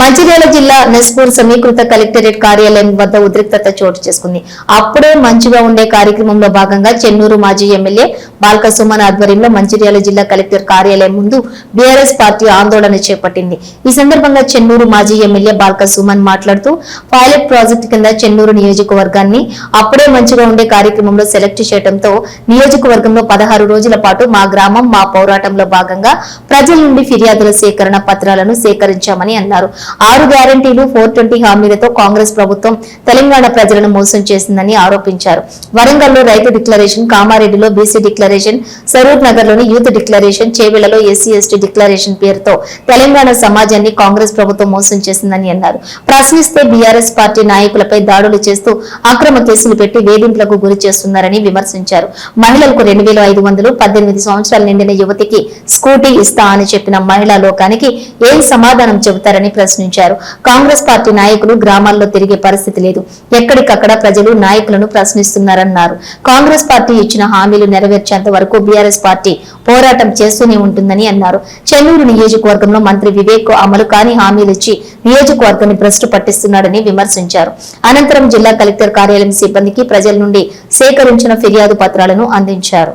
మంచిర్యాల జిల్లా నెస్పూర్ సమీకృత కలెక్టరేట్ కార్యాలయం వద్ద ఉద్రిక్తత చోటు చేసుకుంది. అప్పుడే మంచిగా ఉండే కార్యక్రమంలో భాగంగా చెన్నూరు మాజీ ఎమ్మెల్యే బాల్క సుమన్ ఆధ్వర్యంలో మంచిర్యాల జిల్లా కలెక్టర్ కార్యాలయం ముందు బీఆర్ఎస్ పార్టీ ఆందోళన చేపట్టింది. ఈ సందర్భంగా చెన్నూరు మాజీ ఎమ్మెల్యే బాల్క సుమన్ మాట్లాడుతూ పైలట్ ప్రాజెక్టు కింద చెన్నూరు నియోజకవర్గాన్ని అప్పుడే మంచిగా ఉండే కార్యక్రమంలో సెలెక్ట్ చేయడంతో నియోజకవర్గంలో పదహారు రోజుల పాటు మా గ్రామం మా పోరాటంలో భాగంగా ప్రజల నుండి ఫిర్యాదుల సేకరణ పత్రాలను సేకరించామని అన్నారు. ఆరు గ్యారంటీలు ఫోర్ ట్వంటీ హామీలతో కాంగ్రెస్ ప్రభుత్వం తెలంగాణ ప్రజలను మోసం చేసిందని ఆరోపించారు. వరంగల్లో రైతు డిక్లరేషన్ కామారెడ్డిలో బీసీ డిక్లరేషన్ సరూర్ నగర్లోని యూత్ డిక్లరేషన్ చేవెళ్ళలో ఎస్సీ ఎస్టీ డిక్లరేషన్ పేరుతో తెలంగాణ సమాజాన్ని కాంగ్రెస్ ప్రభుత్వం మోసం చేసిందని అన్నారు. ప్రశ్నిస్తే బీఆర్ఎస్ పార్టీ నాయకులపై దాడులు చేస్తూ అక్రమ కేసులు పెట్టి వేధింపులకు గురి చేస్తున్నారని విమర్శించారు. మహిళలకు రెండు వేల ఐదు వందలు పద్దెనిమిది సంవత్సరాలు నిండిన యువతికి స్కూటీ ఇస్తా అని చెప్పిన మహిళా లోకానికి ఏం సమాధానం చెబుతారని ప్రశ్నించారు. కాంగ్రెస్ పార్టీ నాయకులు గ్రామాల్లో తిరిగే పరిస్థితి లేదు. ఎక్కడికక్కడ ప్రజలు నాయకులను ప్రశ్నిస్తున్నారన్నారు. కాంగ్రెస్ పార్టీ ఇచ్చిన హామీలు నెరవేర్చేంత వరకు బీఆర్ఎస్ పార్టీ పోరాటం చేస్తూనే ఉంటుందని అన్నారు. చెన్నూరు నియోజకవర్గంలో మంత్రి వివేక్ అమలు కాని హామీలు ఇచ్చి నియోజకవర్గాన్ని భ్రష్టు పట్టిస్తున్నాడని విమర్శించారు. అనంతరం జిల్లా కలెక్టర్ కార్యాలయం సిబ్బందికి ప్రజల నుండి సేకరించిన ఫిర్యాదు పత్రాలను అందించారు.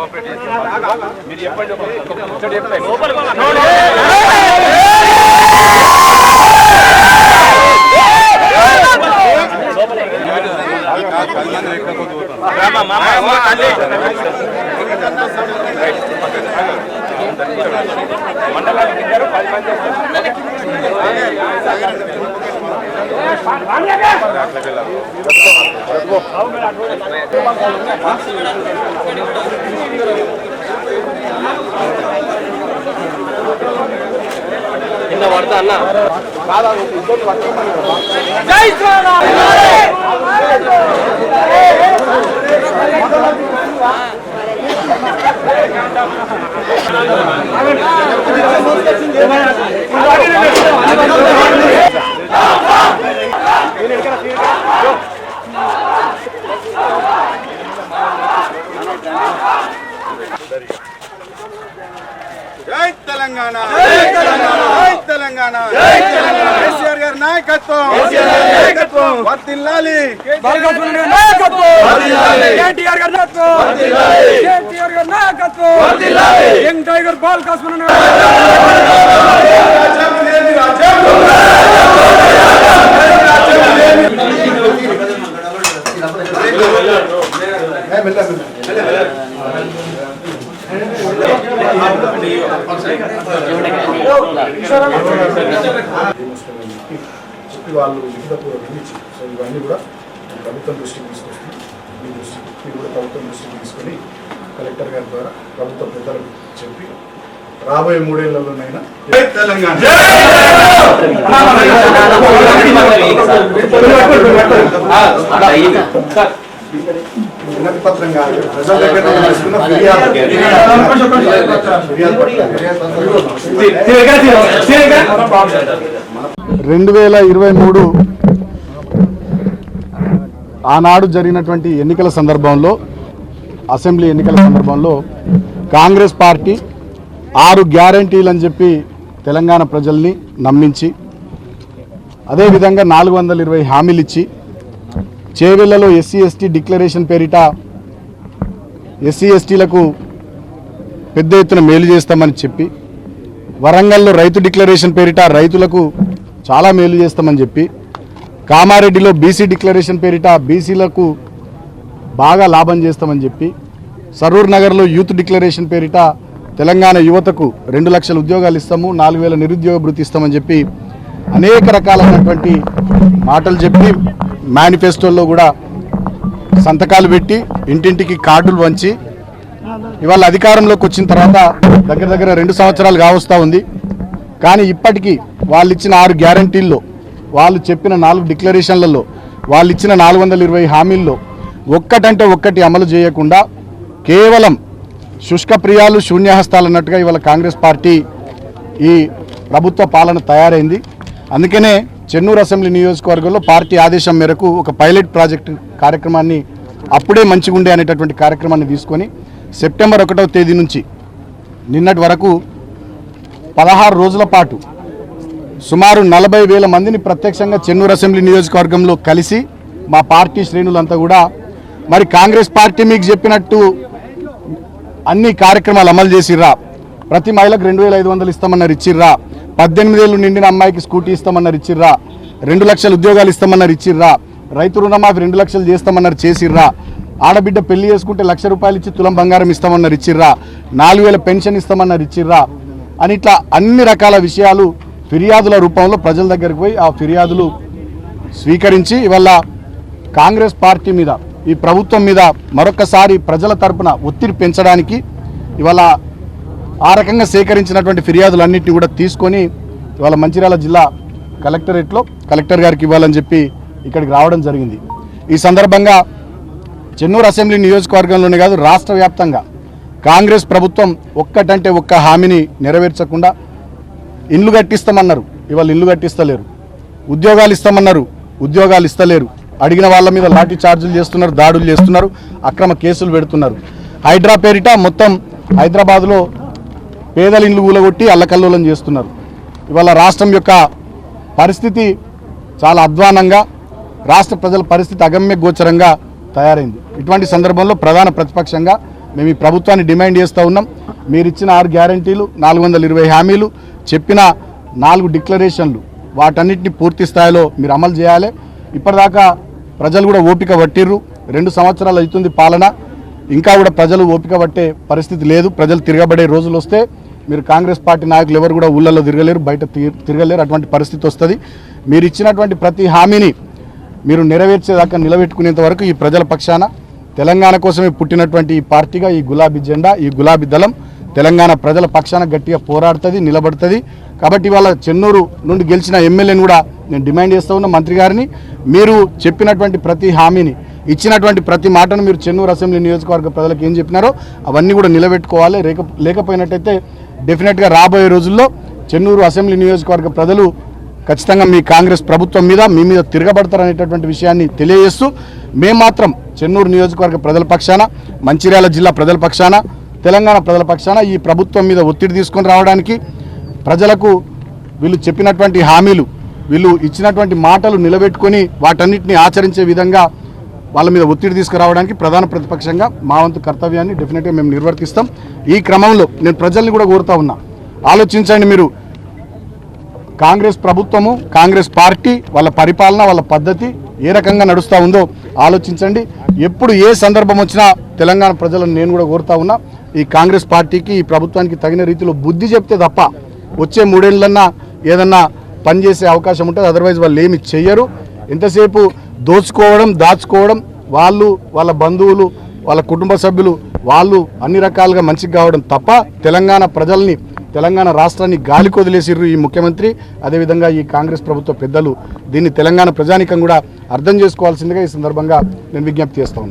కోఆపరేట్ చేస్తాం మీరు చెప్పండి ఒక మండలానికి ఇద్దరు పది మంది కింద పడతా అన్న. జై తెలంగాణ జై జై తెలంగాణ. జై తెలంగాణ. కేసీఆర్ గారి నాయకత్వం. నాయకత్వం. వర్తిల్లాలి కేటీఆర్ గారి నాయకత్వం. కేటీఆర్ గారి నాయకత్వం. యంగ్ టైగర్ బాల్ కాస్మన్ చెప్పి వాళ్ళు లిఖితపూర్వకంగా ఇచ్చారు సో ఇవన్నీ కూడా ప్రభుత్వం దృష్టికి తీసుకొస్తుంది మీ దృష్టికి మీరు కూడా ప్రభుత్వం దృష్టికి తీసుకొని కలెక్టర్ గారి ద్వారా ప్రభుత్వ పెద్దలకు చెప్పి రాబోయే మూడేళ్ళలోనైనా జై తెలంగాణ. వినతి పత్రం కాదు ప్రజల దగ్గర నుంచి తీసుకున్న ఫిర్యాదు. రెండు వేల ఇరవై మూడు ఆనాడు జరిగినటువంటి ఎన్నికల సందర్భంలో అసెంబ్లీ ఎన్నికల సందర్భంలో కాంగ్రెస్ పార్టీ ఆరు గ్యారంటీలు అని చెప్పి తెలంగాణ ప్రజల్ని నమ్మించి అదేవిధంగా నాలుగు వందల ఇరవై హామీలు ఇచ్చి చేవెళ్ళలో ఎస్సీ ఎస్టీ డిక్లరేషన్ పేరిట ఎస్సీ ఎస్టీలకు పెద్ద ఎత్తున మేలు చేస్తామని చెప్పి వరంగల్లో రైతు డిక్లరేషన్ పేరిట రైతులకు చాలా మేలు చేస్తామని చెప్పి కామారెడ్డిలో బీసీ డిక్లరేషన్ పేరిట బీసీలకు బాగా లాభం చేస్తామని చెప్పి సరూర్ నగర్లో యూత్ డిక్లరేషన్ పేరిట తెలంగాణ యువతకు రెండు లక్షల ఉద్యోగాలు ఇస్తాము నాలుగు వేల నిరుద్యోగ భృతి ఇస్తామని చెప్పి అనేక రకాలైనటువంటి మాటలు చెప్పి మేనిఫెస్టోల్లో కూడా సంతకాలు పెట్టి ఇంటింటికి కార్డులు వంచి ఇవాళ అధికారంలోకి వచ్చిన తర్వాత దగ్గర దగ్గర రెండు సంవత్సరాలు కావస్తూ ఉంది. కానీ ఇప్పటికీ వాళ్ళు ఇచ్చిన ఆరు గ్యారంటీల్లో వాళ్ళు చెప్పిన నాలుగు డిక్లరేషన్లలో వాళ్ళు ఇచ్చిన నాలుగు వందల ఇరవై హామీల్లో ఒక్కటంటే ఒక్కటి అమలు చేయకుండా కేవలం శుష్క ప్రియాలు శూన్యహస్తాలు అన్నట్టుగా ఇవాళ కాంగ్రెస్ పార్టీ ఈ ప్రభుత్వ పాలన తయారైంది. అందుకనే చెన్నూరు అసెంబ్లీ నియోజకవర్గంలో పార్టీ ఆదేశం మేరకు ఒక పైలట్ ప్రాజెక్టు కార్యక్రమాన్ని అప్పుడే మంచిగుండే అనేటటువంటి కార్యక్రమాన్ని తీసుకొని సెప్టెంబర్ ఒకటవ తేదీ నుంచి నిన్నటి వరకు పదహారు రోజుల పాటు సుమారు నలభై వేల మందిని ప్రత్యక్షంగా చెన్నూరు అసెంబ్లీ నియోజకవర్గంలో కలిసి మా పార్టీ శ్రేణులంతా కూడా మరి కాంగ్రెస్ పార్టీ మీకు చెప్పినట్టు అన్ని కార్యక్రమాలు అమలు చేసిర్రా. ప్రతి మహిళకు రెండు వేల ఐదు వందలు ఇస్తామన్నారు ఇచ్చిర్రా. పద్దెనిమిది ఏళ్ళు నిండిన అమ్మాయికి స్కూటీ ఇస్తామన్నారు ఇచ్చిర్రా. రెండు లక్షల ఉద్యోగాలు ఇస్తామన్నారు ఇచ్చిర్రా. రైతు రుణమాఫీ రెండు లక్షలు చేస్తామన్నారు చేసిర్రా. ఆడబిడ్డ పెళ్ళి చేసుకుంటే లక్ష రూపాయలు ఇచ్చి తులం బంగారం ఇస్తామన్నారు ఇచ్చిర్రా. నాలుగు వేల పెన్షన్ ఇస్తామన్నారు ఇచ్చిర్రా. అని ఇట్లా అన్ని రకాల విషయాలు ఫిర్యాదుల రూపంలో ప్రజల దగ్గరికి పోయి ఆ ఫిర్యాదులు స్వీకరించి ఇవాళ కాంగ్రెస్ పార్టీ మీద ఈ ప్రభుత్వం మీద మరొకసారి ప్రజల తరపున ఒత్తిడి పెంచడానికి ఇవాళ ఆ రకంగా సేకరించినటువంటి ఫిర్యాదులన్నింటినీ కూడా తీసుకొని ఇవాళ మంచిర్యాల జిల్లా కలెక్టరేట్లో కలెక్టర్ గారికి ఇవ్వాలని చెప్పి ఇక్కడికి రావడం జరిగింది. ఈ సందర్భంగా చెన్నూరు అసెంబ్లీ నియోజకవర్గంలోనే కాదు రాష్ట్ర వ్యాప్తంగా కాంగ్రెస్ ప్రభుత్వం ఒక్కటంటే ఒక్క హామీని నెరవేర్చకుండా ఇండ్లు కట్టిస్తామన్నారు. ఇవాళ ఇల్లు కట్టిస్తలేరు. ఉద్యోగాలు ఇస్తామన్నారు. ఉద్యోగాలు ఇస్తలేరు. అడిగిన వాళ్ళ మీద లాఠీ చార్జీలు చేస్తున్నారు దాడులు చేస్తున్నారు అక్రమ కేసులు పెడుతున్నారు. హైడ్రా పేరిట మొత్తం హైదరాబాద్లో పేదల ఇండ్లు కూలగొట్టి అల్లకల్లోలం చేస్తున్నారు. ఇవాళ రాష్ట్రం యొక్క పరిస్థితి చాలా అధ్వానంగా రాష్ట్ర ప్రజల పరిస్థితి అగమ్య గోచరంగా తయారైంది. ఇటువంటి సందర్భంలో ప్రధాన ప్రతిపక్షంగా మేము ఈ ప్రభుత్వాన్ని డిమాండ్ చేస్తూ ఉన్నాం. మీరు ఇచ్చిన ఆరు గ్యారంటీలు నాలుగు వందల ఇరవై హామీలు చెప్పిన నాలుగు డిక్లరేషన్లు వాటన్నిటిని పూర్తి స్థాయిలో మీరు అమలు చేయాలి. ఇప్పటిదాకా ప్రజలు కూడా ఓపిక పట్టిర్రు. రెండు సంవత్సరాలు అవుతుంది పాలన. ఇంకా కూడా ప్రజలు ఓపిక పట్టే పరిస్థితి లేదు. ప్రజలు తిరగబడే రోజులు వస్తే మీరు కాంగ్రెస్ పార్టీ నాయకులు ఎవరు కూడా ఊళ్ళల్లో తిరగలేరు. బయట తిరగలేరు. అటువంటి పరిస్థితి వస్తుంది. మీరు ఇచ్చినటువంటి ప్రతి హామీని మీరు నెరవేర్చేదాకా నిలబెట్టుకునేంత వరకు ఈ ప్రజల పక్షాన తెలంగాణ కోసమే పుట్టినటువంటి ఈ పార్టీగా ఈ గులాబీ జెండా ఈ గులాబీ దళం తెలంగాణ ప్రజల పక్షాన గట్టిగా పోరాడుతుంది నిలబడుతుంది. కాబట్టి ఇవాళ చెన్నూరు నుండి గెలిచిన ఎమ్మెల్యేని కూడా నేను డిమాండ్ చేస్తూ ఉన్న మంత్రి గారిని. మీరు చెప్పినటువంటి ప్రతి హామీని ఇచ్చినటువంటి ప్రతి మాటను మీరు చెన్నూరు అసెంబ్లీ నియోజకవర్గ ప్రజలకు ఏం చెప్పినారో అవన్నీ కూడా నిలబెట్టుకోవాలి. లేక లేకపోయినట్టయితే డెఫినెట్గా రాబోయే రోజుల్లో చెన్నూరు అసెంబ్లీ నియోజకవర్గ ప్రజలు ఖచ్చితంగా మీ కాంగ్రెస్ ప్రభుత్వం మీద మీ మీద తిరగబడతారనేటటువంటి విషయాన్ని తెలియజేస్తూ మేము మాత్రం చెన్నూరు నియోజకవర్గ ప్రజల పక్షాన మంచిర్యాల జిల్లా ప్రజల పక్షాన తెలంగాణ ప్రజల పక్షాన ఈ ప్రభుత్వం మీద ఒత్తిడి తీసుకొని రావడానికి ప్రజలకు వీళ్ళు చెప్పినటువంటి హామీలు వీళ్ళు ఇచ్చినటువంటి మాటలు నిలబెట్టుకొని వాటన్నిటిని ఆచరించే విధంగా వాళ్ళ మీద ఒత్తిడి తీసుకురావడానికి ప్రధాన ప్రతిపక్షంగా మా వంతు కర్తవ్యాన్ని డెఫినెట్గా మేము నిర్వర్తిస్తాం. ఈ క్రమంలో నేను ప్రజల్ని కూడా కోరుతా ఉన్నా. ఆలోచించండి మీరు. కాంగ్రెస్ ప్రభుత్వము కాంగ్రెస్ పార్టీ వాళ్ళ పరిపాలన వాళ్ళ పద్ధతి ఏ రకంగా నడుస్తూ ఉందో ఆలోచించండి. ఎప్పుడు ఏ సందర్భం వచ్చినా తెలంగాణ ప్రజలను నేను కూడా కోరుతా ఉన్నా. ఈ కాంగ్రెస్ పార్టీకి ఈ ప్రభుత్వానికి తగిన రీతిలో బుద్ధి చెప్తే తప్ప వచ్చే మూడేళ్ళన్నా ఏదన్నా పనిచేసే అవకాశం ఉంటుంది అదర్వైజ్ వాళ్ళు ఏమి చెయ్యరు. ఎంతసేపు దోచుకోవడం దాచుకోవడం వాళ్ళు వాళ్ళ బంధువులు వాళ్ళ కుటుంబ సభ్యులు వాళ్ళు అన్ని రకాలుగా మంచిగా కావడం తప్ప తెలంగాణ ప్రజల్ని తెలంగాణ రాష్ట్రాన్ని గాలి కొదిలేసిర్రు ఈ ముఖ్యమంత్రి. అదేవిధంగా ఈ కాంగ్రెస్ ప్రభుత్వ పెద్దలు దీన్ని తెలంగాణ ప్రజానికం కూడా అర్థం చేసుకోవాల్సిందిగా ఈ సందర్భంగా నేను విజ్ఞప్తి చేస్తాను